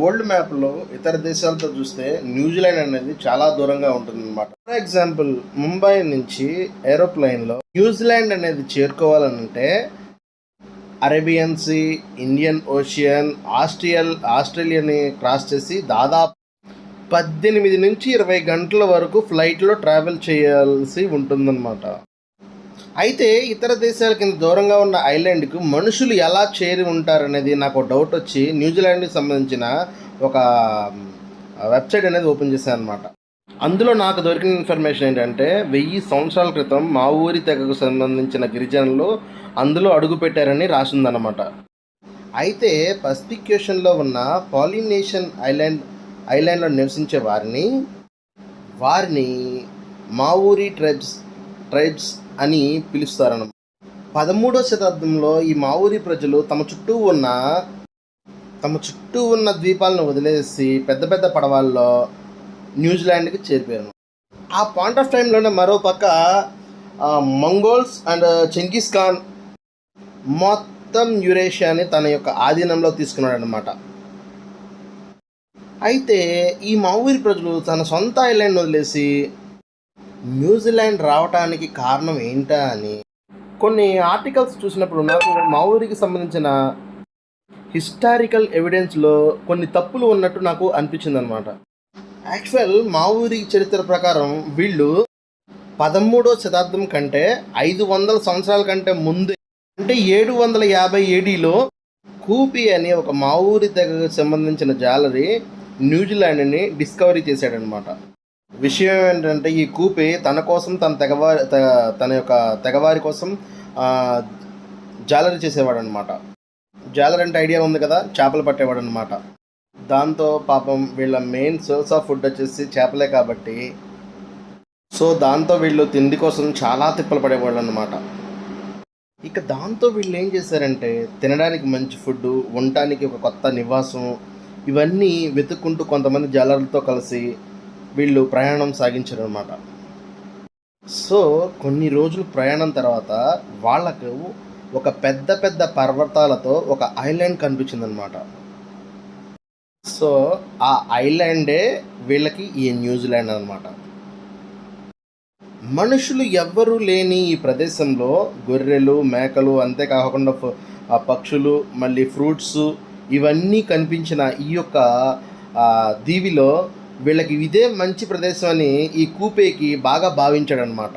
World మ్యాప్లో ఇతర దేశాలతో చూస్తే న్యూజిలాండ్ అనేది చాలా దూరంగా ఉంటుంది అనమాట ఫర్ ఎగ్జాంపుల్ ముంబై నుంచి ఏరోప్లైన్లో న్యూజిలాండ్ అనేది చేరుకోవాలంటే అరేబియన్ సీ ఇండియన్ ఓషియన్ ఆస్ట్రియల్ ఆస్ట్రేలియాని క్రాస్ చేసి దాదాపు పద్దెనిమిది నుంచి ఇరవై గంటల వరకు ఫ్లైట్లో ట్రావెల్ చేయాల్సి ఉంటుందన్నమాట. అయితే ఇతర దేశాల కింద దూరంగా ఉన్న ఐలాండ్కు మనుషులు ఎలా చేరి ఉంటారనేది నాకు ఒక డౌట్ వచ్చి న్యూజిలాండ్కి సంబంధించిన ఒక వెబ్సైట్ అనేది ఓపెన్ చేశాను అనమాట అందులో నాకు దొరికిన ఇన్ఫర్మేషన్ ఏంటంటే వెయ్యి సంవత్సరాల క్రితం మా ఊరి తెగకు సంబంధించిన గిరిజనులు అందులో అడుగు పెట్టారని రాసిందనమాట అయితే పసిఫిక్యూషన్లో ఉన్న పాలినేషన్ ఐలాండ్ ఐలాండ్లో నివసించే వారిని వారిని మా ఊరి ట్రైబ్స్ ట్రైబ్స్ అని పిలుస్తారనమాట పదమూడవ శతాబ్దంలో ఈ మావూరి ప్రజలు తమ చుట్టూ ఉన్న తమ చుట్టూ ఉన్న ద్వీపాలను వదిలేసి పెద్ద పెద్ద పడవల్లో న్యూజిలాండ్కి చేరిపోయారు. ఆ పాయింట్ ఆఫ్ టైంలోనే మరో పక్క మంగోల్స్ అండ్ చెంగిస్ ఖాన్ మొత్తం యురేషియాని తన యొక్క ఆధీనంలో తీసుకున్నాడు అనమాట అయితే ఈ మావూరి ప్రజలు తన సొంత ఐలాండ్ వదిలేసి న్యూజిలాండ్ రావడానికి కారణం ఏంటా అని. కొన్ని ఆర్టికల్స్ చూసినప్పుడు నాకు మా ఊరికి సంబంధించిన హిస్టారికల్ ఎవిడెన్స్లో కొన్ని తప్పులు ఉన్నట్టు నాకు అనిపించింది అనమాట యాక్చువల్ మా ఊరి చరిత్ర ప్రకారం వీళ్ళు పదమూడో శతాబ్దం కంటే ఐదు వందల సంవత్సరాల కంటే ముందే అంటే ఏడు వందల యాభై ఏడీలో కూపి అని ఒక మా ఊరి తెగకు సంబంధించిన జాలరీ న్యూజిలాండ్ని డిస్కవరీ చేశాడనమాట విషయం ఏంటంటే ఈ కూపి తన కోసం తన తెగవారి తన యొక్క తెగవారి కోసం జాలరీ చేసేవాడు అనమాట జాలరీ అంటే ఐడియా ఉంది కదా చేపలు పట్టేవాడు అనమాట దాంతో పాపం వీళ్ళ మెయిన్ సోర్స్ ఆఫ్ ఫుడ్ వచ్చేసి చేపలే కాబట్టి సో దాంతో వీళ్ళు తిండి కోసం చాలా తిప్పలు పడేవాళ్ళు అనమాట ఇక దాంతో వీళ్ళు ఏం చేశారంటే తినడానికి మంచి ఫుడ్ ఉండటానికి ఒక కొత్త నివాసం ఇవన్నీ వెతుక్కుంటూ కొంతమంది జాలర్లతో కలిసి వీళ్ళు ప్రయాణం సాగించారు అనమాట సో కొన్ని రోజులు ప్రయాణం తర్వాత వాళ్ళకు ఒక పెద్ద పెద్ద పర్వతాలతో ఒక ఐలాండ్ కనిపించిందనమాట సో ఆ ఐలాండే వీళ్ళకి ఈ న్యూజిలాండ్ అనమాట మనుషులు ఎవ్వరూ లేని ఈ ప్రదేశంలో గొర్రెలు మేకలు అంతేకాకుండా ఆ పక్షులు మళ్ళీ ఫ్రూట్స్ ఇవన్నీ కనిపించిన ఈ యొక్క దీవిలో వీళ్ళకి ఇదే మంచి ప్రదేశం అని ఈ కూపేకి బాగా భావించాడనమాట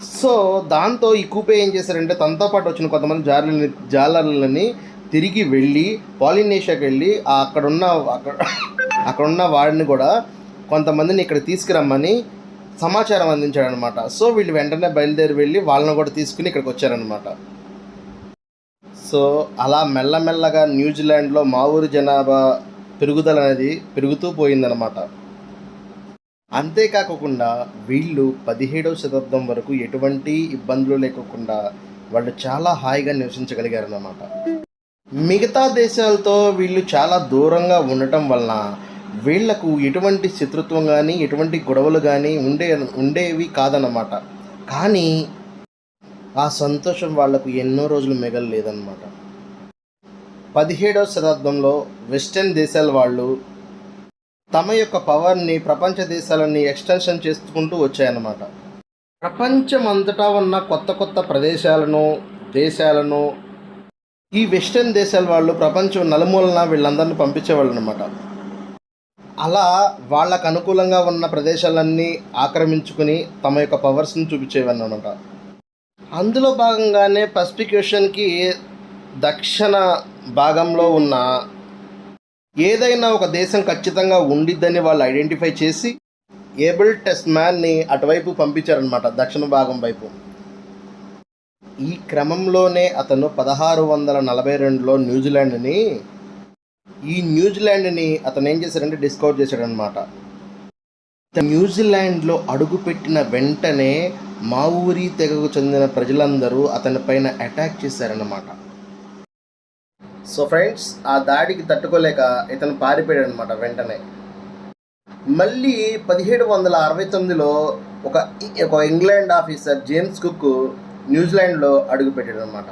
సో దాంతో ఈ కూపే ఏం చేశారంటే తనతో పాటు వచ్చిన కొంతమంది జాలర్లని జాలర్లని తిరిగి వెళ్ళి పాలినేషియాకి వెళ్ళి అక్కడున్న అక్కడ అక్కడున్న వాడిని కూడా కొంతమందిని ఇక్కడ తీసుకురమ్మని సమాచారం అందించాడనమాట సో వీళ్ళు వెంటనే బయలుదేరి వెళ్ళి వాళ్ళని కూడా తీసుకుని ఇక్కడికి వచ్చారనమాట సో అలా మెల్లమెల్లగా న్యూజిలాండ్లో మా ఊరి జనాభా పెరుగుదల అనేది పెరుగుతూ పోయిందన్నమాట. అంతేకాకుండా వీళ్ళు పదిహేడవ శతాబ్దం వరకు ఎటువంటి ఇబ్బందులు లేకోకుండా వాళ్ళు చాలా హాయిగా నివసించగలిగారన్నమాట. మిగతా దేశాలతో వీళ్ళు చాలా దూరంగా ఉండటం వలన వీళ్ళకు ఎటువంటి శత్రుత్వం కానీ ఎటువంటి గొడవలు కానీ ఉండే ఉండేవి కాదన్నమాట. కానీ ఆ సంతోషం వాళ్ళకు ఎన్నో రోజులు మిగలలేదన్నమాట. పదిహేడవ శతాబ్దంలో వెస్టర్న్ దేశాల వాళ్ళు తమ యొక్క పవర్ని ప్రపంచ దేశాలని ఎక్స్టెన్షన్ చేసుకుంటూ వచ్చాయన్నమాట. ప్రపంచం అంతటా ఉన్న కొత్త కొత్త ప్రదేశాలను దేశాలను ఈ వెస్టర్న్ దేశాల వాళ్ళు ప్రపంచం నలుమూలన వీళ్ళందరినీ పంపించేవాళ్ళు అనమాట అలా వాళ్ళకు అనుకూలంగా ఉన్న ప్రదేశాలన్నీ ఆక్రమించుకుని తమ యొక్క పవర్స్ని చూపించేవన్నమాట అనమాట అందులో భాగంగానే పసిఫిక్ ఓషన్కి దక్షిణ భాగంలో ఉన్న ఏదైనా ఒక దేశం ఖచ్చితంగా ఉండిద్దని వాళ్ళు ఐడెంటిఫై చేసి ఏబుల్ టెస్ట్ మ్యాన్ని అటువైపు పంపించారనమాట దక్షిణ భాగం వైపు. ఈ క్రమంలోనే అతను పదహారు వందల నలభై రెండులో న్యూజిలాండ్ని ఈ న్యూజిలాండ్ని అతను ఏం చేశాడంటే డిస్కవర్ చేశాడనమాట న్యూజిలాండ్లో అడుగుపెట్టిన వెంటనే మా ఊరి తెగకు చెందిన ప్రజలందరూ అతని పైన అటాక్ చేశారన్నమాట. సో ఫ్రెండ్స్ ఆ దాడికి తట్టుకోలేక ఇతను పారిపోయాడు అనమాట వెంటనే. మళ్ళీ పదిహేడు వందల అరవై తొమ్మిదిలో ఒక ఒక ఇంగ్లాండ్ ఆఫీసర్ జేమ్స్ కుక్ న్యూజిలాండ్లో అడుగుపెట్టాడు అనమాట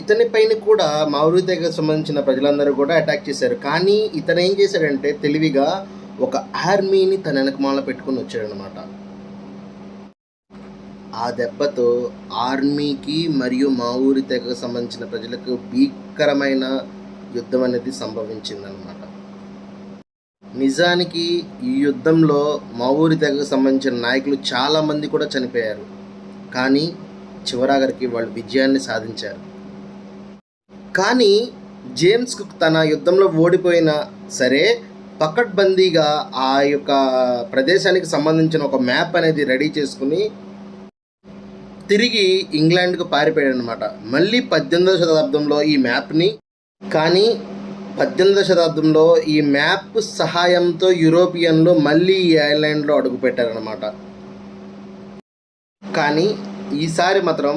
ఇతని పైన కూడా మౌరీ తెగకు సంబంధించిన ప్రజలందరూ కూడా అటాక్ చేశారు. కానీ ఇతను ఏం చేశాడంటే తెలివిగా ఒక ఆర్మీని తన వెనకమాల పెట్టుకుని వచ్చాడనమాట ఆ దెబ్బతో ఆర్మీకి మరియు మా ఊరి తెగకు సంబంధించిన ప్రజలకు బీక్ భీకరమైన యుద్ధం అనేది సంభవించిందనమాట నిజానికి ఈ యుద్ధంలో మావూరి తెగకు సంబంధించిన నాయకులు చాలామంది కూడా చనిపోయారు. కానీ చివరాగరికి వాళ్ళు విజయాన్ని సాధించారు. కానీ జేమ్స్ కుక్ తన యుద్ధంలో ఓడిపోయినా సరే పకడ్బందీగా ఆ యొక్క ప్రదేశానికి సంబంధించిన ఒక మ్యాప్ అనేది రెడీ చేసుకుని తిరిగి ఇంగ్లాండ్కు పారిపోయాడు అనమాట మళ్ళీ పద్దెనిమిదవ శతాబ్దంలో ఈ మ్యాప్ని కానీ పద్దెనిమిదవ శతాబ్దంలో ఈ మ్యాప్ సహాయంతో యూరోపియన్లు మళ్ళీ ఈ ఐలాండ్లో అడుగుపెట్టారనమాట కానీ ఈసారి మాత్రం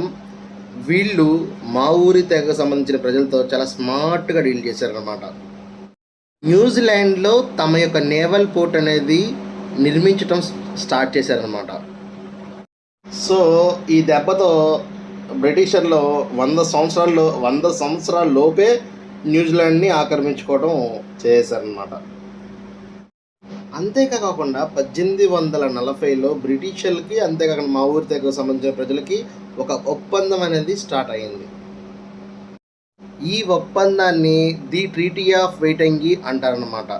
వీళ్ళు మా ఊరి తెగకు సంబంధించిన ప్రజలతో చాలా స్మార్ట్గా డీల్ చేశారనమాట న్యూజిలాండ్లో తమ యొక్క నేవల్ పోర్ట్ అనేది నిర్మించడం స్టార్ట్ చేశారనమాట సో ఈ దెబ్బతో బ్రిటిషర్లు వంద సంవత్సరాల్లో వంద సంవత్సరాల లోపే న్యూజిలాండ్ని ఆక్రమించుకోవడం చేశారనమాట అంతేకాకుండా పద్దెనిమిది వందల నలభైలో బ్రిటిషర్లకి అంతేకాకుండా మా ఊరి తెగకు సంబంధించిన ప్రజలకి ఒక ఒప్పందం అనేది స్టార్ట్ అయింది ఈ ఒప్పందాన్ని ది ట్రీటీ ఆఫ్ వెయిటంగి అంటారనమాట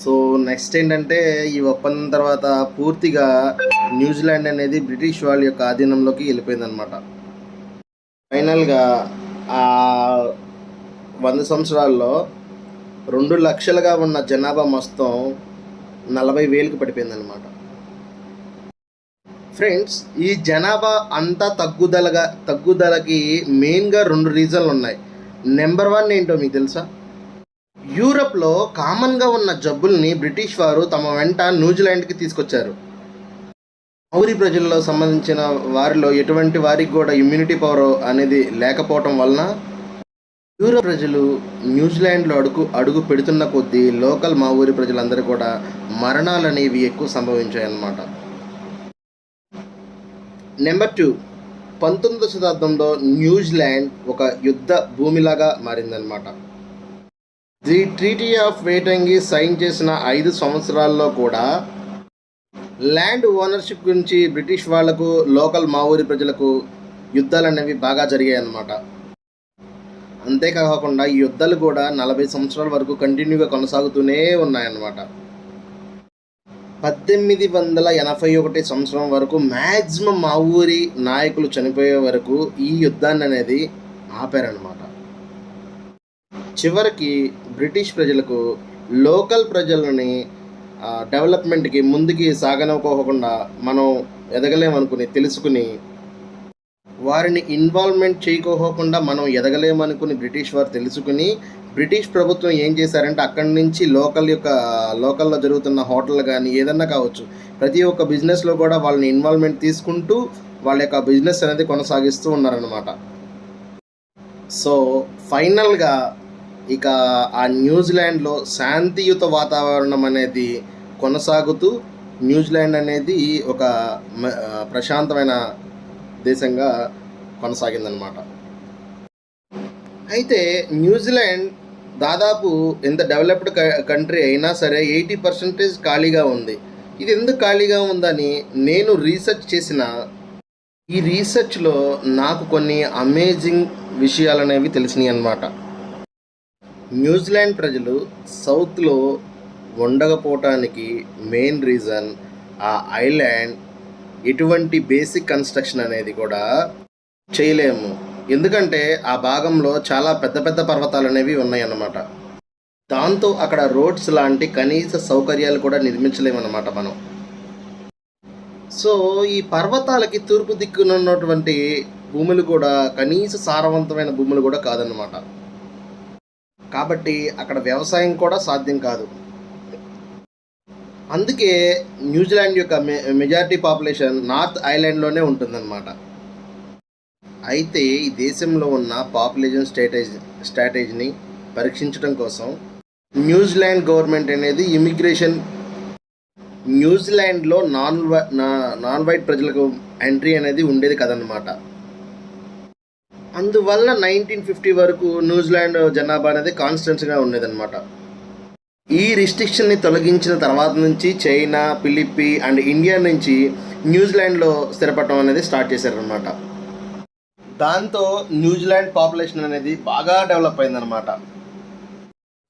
సో నెక్స్ట్ ఏంటంటే ఈ ఒప్పందం తర్వాత పూర్తిగా న్యూజిలాండ్ అనేది బ్రిటిష్ వాళ్ళ యొక్క ఆధీనంలోకి వెళ్ళిపోయిందనమాట ఫైనల్గా ఆ వంద సంవత్సరాల్లో రెండు లక్షలుగా ఉన్న జనాభా మొత్తం నలభై వేలకు పడిపోయిందనమాట ఫ్రెండ్స్ ఈ జనాభా అంతా తగ్గుదలగా తగ్గుదలకి మెయిన్గా రెండు రీజన్లు ఉన్నాయి. నెంబర్ వన్ ఏంటో మీకు తెలుసా? యూరప్లో కామన్గా ఉన్న జబ్బుల్ని బ్రిటిష్ వారు తమ వెంట న్యూజిలాండ్కి తీసుకొచ్చారు. మౌరి ప్రజల్లో సంబంధించిన వారిలో ఎటువంటి వారికి కూడా ఇమ్యూనిటీ పవర్ అనేది లేకపోవటం వలన యూరప్ ప్రజలు న్యూజిలాండ్లో అడుగు అడుగు పెడుతున్న కొద్దీ లోకల్ మా ఊరి ప్రజలందరూ కూడా మరణాలు అనేవి ఎక్కువ సంభవించాయన్నమాట. నెంబర్ టూ పంతొమ్మిదవ శతాబ్దంలో న్యూజిలాండ్ ఒక యుద్ధ భూమిలాగా మారిందనమాట the treaty of Waitangi sign చేసిన ఐదు సంవత్సరాల్లో కూడా ల్యాండ్ ఓనర్షిప్ గురించి బ్రిటిష్ వాళ్ళకు లోకల్ మావూరి ప్రజలకు యుద్ధాలు అనేవి బాగా జరిగాయి అన్నమాట అంతేకాకుండా ఈ యుద్ధాలు కూడా నలభై సంవత్సరాల వరకు కంటిన్యూగా కొనసాగుతూనే ఉన్నాయన్నమాట. పద్దెనిమిది వందల ఎనభై ఒకటి సంవత్సరం వరకు మ్యాక్సిమం మా ఊరి నాయకులు చనిపోయే వరకు ఈ యుద్ధాన్ని అనేది ఆపారనమాట చివరికి బ్రిటిష్ ప్రజలకు లోకల్ ప్రజలని డెవలప్మెంట్కి ముందుకి సాగనివ్వకోకుండా మనం ఎదగలేమనుకుని తెలుసుకుని వారిని ఇన్వాల్వ్మెంట్ చేయకోకుండా మనం ఎదగలేమనుకుని బ్రిటిష్ వారు తెలుసుకుని బ్రిటిష్ ప్రభుత్వం ఏం చేశారంటే అక్కడి నుంచి లోకల్ యొక్క లోకల్లో జరుగుతున్న హోటల్ కానీ ఏదన్నా కావచ్చు ప్రతి ఒక్క బిజినెస్లో కూడా వాళ్ళని ఇన్వాల్వ్మెంట్ తీసుకుంటూ వాళ్ళ యొక్క బిజినెస్ అనేది కొనసాగిస్తూ ఉన్నారనమాట సో ఫైనల్గా ఇక ఆ న్యూజిలాండ్లో శాంతియుత వాతావరణం అనేది కొనసాగుతూ న్యూజిలాండ్ అనేది ఒక మ- ప్రశాంతమైన దేశంగా కొనసాగిందనమాట అయితే న్యూజిలాండ్ దాదాపు ఎంత డెవలప్డ్ కంట్రీ అయినా సరే ఎయిటీ పర్సెంటేజ్ ఖాళీగా ఉంది. ఇది ఎందుకు ఖాళీగా ఉందని నేను రీసెర్చ్ చేసిన ఈ రీసెర్చ్లో నాకు కొన్ని అమేజింగ్ విషయాలు అనేవి తెలిసినాయి అన్నమాట న్యూజిలాండ్ ప్రజలు సౌత్లో ఉండకపోవటానికి మెయిన్ రీజన్ ఆ ఐలాండ్ ఎటువంటి బేసిక్ కన్స్ట్రక్షన్ అనేది కూడా చేయలేము. ఎందుకంటే ఆ భాగంలో చాలా పెద్ద పెద్ద పర్వతాలు అనేవి ఉన్నాయన్నమాట. దాంతో అక్కడ రోడ్స్ లాంటి కనీస సౌకర్యాలు కూడా నిర్మించలేమన్నమాట మనం. సో ఈ పర్వతాలకి తూర్పు దిక్కున ఉన్నటువంటి భూములు కూడా కనీస సారవంతమైన భూములు కూడా కాదన్నమాట. కాబట్టి అక్కడ వ్యవసాయం కూడా సాధ్యం కాదు. అందుకే న్యూజిలాండ్ యొక్క మె మెజారిటీ పాపులేషన్ నార్త్ ఐలాండ్లోనే ఉంటుందన్నమాట. అయితే ఈ దేశంలో ఉన్న పాపులేషన్ స్ట్రాటజీ స్ట్రాటజీని పరీక్షించడం కోసం న్యూజిలాండ్ గవర్నమెంట్ అనేది ఇమిగ్రేషన్ న్యూజిలాండ్లో నాన్ నా- నాన్ వైట్ ప్రజలకు ఎంట్రీ అనేది ఉండేది కదన్నమాట. అందువల్ల నైన్టీన్ ఫిఫ్టీ వరకు న్యూజిలాండ్ జనాభా అనేది కాన్స్టెంట్స్గా ఉండేదన్నమాట. ఈ రిస్ట్రిక్షన్ని తొలగించిన తర్వాత నుంచి చైనా ఫిలిప్పి అండ్ ఇండియా నుంచి న్యూజిలాండ్లో స్థిరపడటం అనేది స్టార్ట్ చేశారనమాట దాంతో న్యూజిలాండ్ పాపులేషన్ అనేది బాగా డెవలప్ అయిందనమాట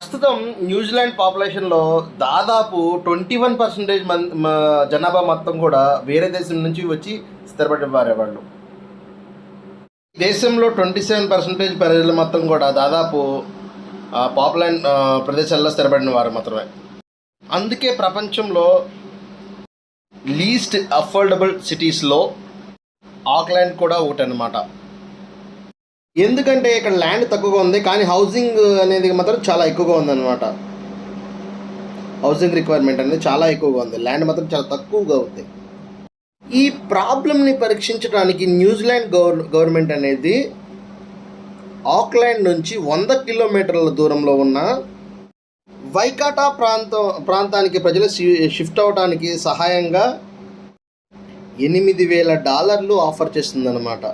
ప్రస్తుతం న్యూజిలాండ్ పాపులేషన్లో దాదాపు ట్వంటీ వన్ పర్సెంటేజ్ మన్ జనాభా మొత్తం కూడా వేరే దేశం నుంచి వచ్చి స్థిరపడి వారే వాళ్ళు. దేశంలో ట్వంటీ సెవెన్ పర్సెంటేజ్ ప్రజలు మొత్తం కూడా దాదాపు పాపులర్ ప్రదేశాల్లో స్థిరపడిన వారు మాత్రమే. అందుకే ప్రపంచంలో లీస్ట్ అఫోర్డబుల్ సిటీస్లో ఆక్లాండ్ కూడా ఒకటి అనమాట ఎందుకంటే ఇక్కడ ల్యాండ్ తక్కువగా ఉంది కానీ హౌసింగ్ అనేది మాత్రం చాలా ఎక్కువగా ఉందన్నమాట. హౌసింగ్ రిక్వైర్మెంట్ అనేది చాలా ఎక్కువగా ఉంది. ల్యాండ్ మాత్రం చాలా తక్కువగా ఉంది. ఈ ప్రాబ్లమ్ని పరీక్షించడానికి న్యూజిలాండ్ గవర్ గవర్నమెంట్ అనేది ఆక్లాండ్ నుంచి వంద కిలోమీటర్ల దూరంలో ఉన్న వైకాటా ప్రాంతం ప్రాంతానికి ప్రజలు షిఫ్ట్ అవడానికి సహాయంగా ఎనిమిది వేల డాలర్లు ఆఫర్ చేస్తుందన్నమాట.